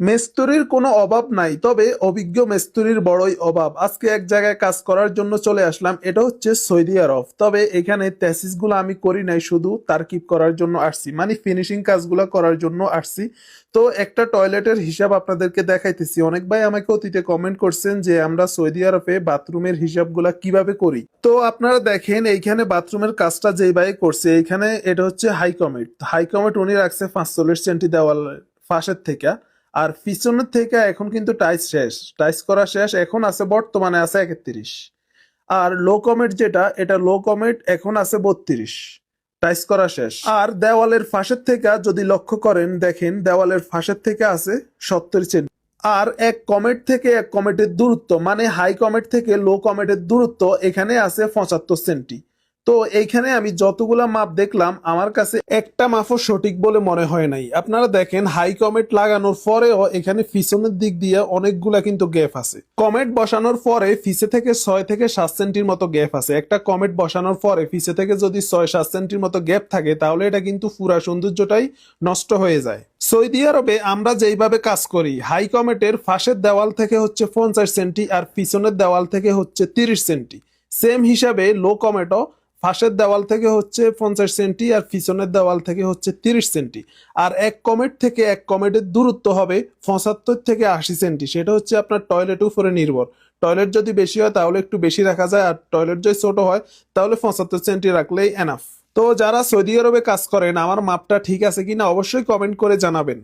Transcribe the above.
মেস্তুরির কোনো অভাব নাই, তবে অভিজ্ঞ মেস্তুরির বড়ই অভাব। আজকে এক জায়গায় কাজ করার জন্য চলে আসলাম, এটা হচ্ছে সৌদি আরব। তবে এখানে গুলো আমি করি নাই, শুধু তারকিব করার জন্য আসছি মানে ফিনিশিং কাজগুলো করার জন্য আসছি। তো একটা টয়লেটের হিসাব আপনাদেরকে দেখাইতেছি। অনেক ভাই আমাকে অতীতে কমেন্ট করছেন যে, আমরা সৌদি আরবে বাথরুমের হিসাবগুলা কীভাবে করি? তো আপনারা দেখেন, এইখানে বাথরুমের কাজটা যেই ভাই করছে, এইখানে এটা হচ্ছে হাই কমেট হাই কমেট উনি রাখছে পাঁচচল্লিশ সেন্টি দেওয়াল ফাঁসের থেকে। আর পিছনের থেকে এখন কিন্তু টাইস শেষ। টাইস করা শেষ, এখন আছে বর্তমানে আছে একত্রিশ। আর লো কমেট যেটা, এটা লো কমেট এখন আছে বত্রিশ। টাইস করা শেষ। আর দেওয়ালের ফাঁসের থেকে যদি লক্ষ্য করেন, দেখেন দেওয়ালের ফাঁসের থেকে আছে সত্তর সেন্টি আর এক কমেট থেকে এক কমেটের দূরত্ব মানে হাই কমেট থেকে লো কমেটের দূরত্ব, এখানে আছে পঁচাত্তর সেন্টি তো এইখানে আমি যতগুলা মাপ দেখলাম, আমার কাছে একটা মাপও সঠিক বলে মনে হয় নাই। আপনারা দেখেন হাই কমেট লাগানোর পরেও এখানে পিছনের দিক দিয়ে অনেকগুলা কিন্তু গ্যাপ আছে। কমেট বসানোর পরে ফিসে থেকে ছয় থেকে সাত সেন্টির মতো গ্যাপ আছে। একটা কমেট বসানোর পরে ফিসে থেকে যদি ছয় সাত সেন্টির মতো গ্যাপ থাকে, তাহলে এটা কিন্তু পুরা সৌন্দর্যটাই নষ্ট হয়ে যায়। সৌদি আরবে আমরা যেইভাবে কাজ করি হাই কমেটের ফাঁসের দেওয়াল থেকে হচ্ছে পঞ্চাশ সেন্টি আর পিছনের দেওয়াল থেকে হচ্ছে তিরিশ সেন্টি সেম হিসাবে লো কমেটো ফাঁসের দেওয়াল থেকে হচ্ছে পঞ্চাশ সেন্টি আর পিছনের দেওয়াল থেকে হচ্ছে তিরিশ সেন্টি। আর এক কমেট থেকে এক কমেটের দূরত্ব হবে পঁচাত্তর থেকে আশি সেন্টি। সেটা হচ্ছে আপনার টয়লেট উপরে নির্ভর। টয়লেট যদি বেশি হয় তাহলে একটু বেশি রাখা যায় আর টয়লেট যদি ছোট হয় তাহলে পঁচাত্তর সেন্টি রাখলেই এনাফ তো যারা সৌদি আরবে কাজ করেন, আমার মাপটা ঠিক আছে কিনা অবশ্যই কমেন্ট করে জানাবেন।